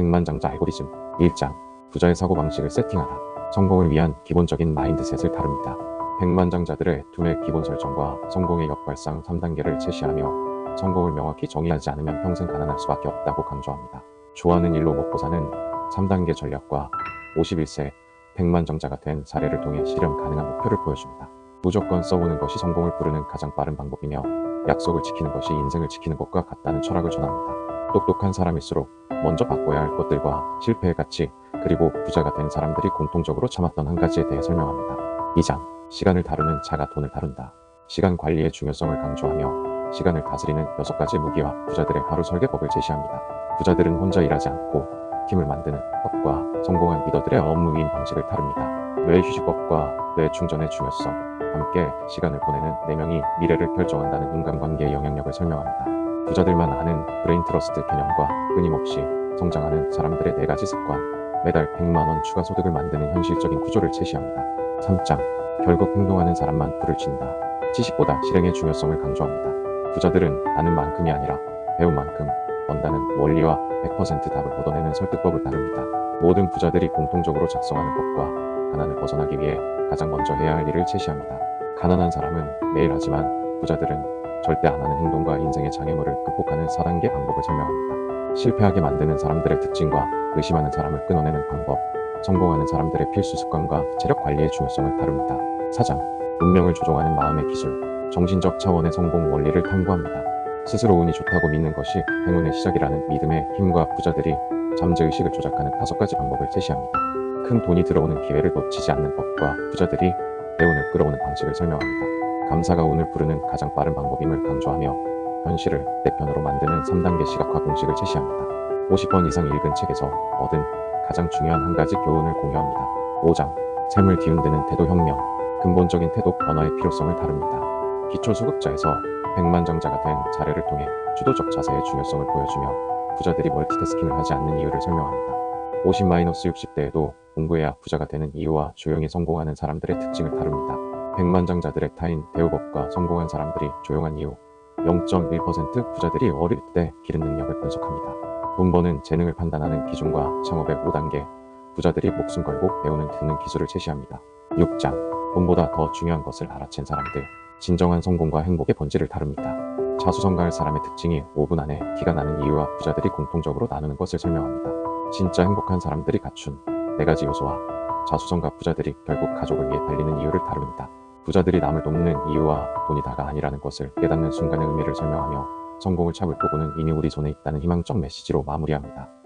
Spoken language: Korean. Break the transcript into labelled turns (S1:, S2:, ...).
S1: 백만장자 알고리즘 1장 부자의 사고방식을 세팅하라 성공을 위한 기본적인 마인드셋을 다룹니다. 백만장자들의 두뇌 기본 설정과 성공의 역발상 3단계를 제시하며 성공을 명확히 정의하지 않으면 평생 가난할 수밖에 없다고 강조합니다. 좋아하는 일로 먹고 사는 3단계 전략과 51세 백만장자가 된 사례를 통해 실현 가능한 목표를 보여줍니다. 무조건 써보는 것이 성공을 부르는 가장 빠른 방법이며 약속을 지키는 것이 인생을 지키는 것과 같다는 철학을 전합니다. 똑똑한 사람일수록 먼저 바꿔야 할 것들과 실패의 가치 그리고 부자가 된 사람들이 공통적으로 참았던 한 가지에 대해 설명합니다. 2장 시간을 다루는 자가 돈을 다룬다. 시간 관리의 중요성을 강조하며 시간을 다스리는 6가지 무기와 부자들의 하루 설계법을 제시합니다. 부자들은 혼자 일하지 않고 팀을 만드는 법과 성공한 리더들의 업무 위임 방식을 다룹니다. 뇌 휴식법과 뇌 충전의 중요성, 함께 시간을 보내는 4명이 미래를 결정한다는 인간관계의 영향력을 설명합니다. 부자들만 아는 브레인 트러스트 개념과 끊임없이 성장하는 사람들의 4가지 습관, 매달 100만원 추가 소득을 만드는 현실적인 구조를 제시합니다. 3장 결국 행동하는 사람만 불을 친다. 지식보다 실행의 중요성을 강조합니다. 부자들은 아는 만큼이 아니라 배운 만큼 번다는 원리와 100% 답을 얻어내는 설득법을 다룹니다. 모든 부자들이 공통적으로 작성하는 것과 가난을 벗어나기 위해 가장 먼저 해야 할 일을 제시합니다. 가난한 사람은 매일 하지만 부자들은 절대 안 하는 행동과 인생의 장애물을 극복하는 4단계 방법을 설명합니다. 실패하게 만드는 사람들의 특징과 의심하는 사람을 끊어내는 방법, 성공하는 사람들의 필수 습관과 체력 관리의 중요성을 다룹니다. 4장 운명을 조종하는 마음의 기술, 정신적 차원의 성공 원리를 탐구합니다. 스스로 운이 좋다고 믿는 것이 행운의 시작이라는 믿음의 힘과 부자들이 잠재의식을 조작하는 다섯 가지 방법을 제시합니다. 큰 돈이 들어오는 기회를 놓치지 않는 법과 부자들이 대운을 끌어오는 방식을 설명합니다. 감사가 운을 부르는 가장 빠른 방법임을 강조하며 현실을 내 편으로 만드는 3단계 시각화 공식을 제시합니다. 50번 이상 읽은 책에서 얻은 가장 중요한 한 가지 교훈을 공유합니다. 5장 삶을 뒤흔드는 태도 혁명 근본적인 태도 변화의 필요성을 다룹니다. 기초수급자에서 백만장자가 된 사례를 통해 주도적 자세의 중요성을 보여주며 부자들이 멀티태스킹을 하지 않는 이유를 설명합니다. 50-60대에도 공부해야 부자가 되는 이유와 조용히 성공하는 사람들의 특징을 다룹니다. 백만장자들의 타인 대우법과 성공한 사람들이 조용한 이유 0.1% 부자들이 어릴 때 기른 능력을 분석합니다. 돈 버는 재능을 판단하는 기준과 창업의 5단계 부자들이 목숨 걸고 배우는 듣는 기술을 제시합니다. 6장 돈보다 더 중요한 것을 알아챈 사람들 진정한 성공과 행복의 본질을 다룹니다. 자수성가할 사람의 특징이 5분 안에 티가 나는 이유와 부자들이 공통적으로 나누는 것을 설명합니다. 진짜 행복한 사람들이 갖춘 네 가지 요소와 자수성가 부자들이 결국 가족을 위해 달리는 이유를 다룹니다. 부자들이 남을 돕는 이유와 돈이 다가 아니라는 것을 깨닫는 순간의 의미를 설명하며 성공을 잡을 도구는 이미 우리 손에 있다는 희망적 메시지로 마무리합니다.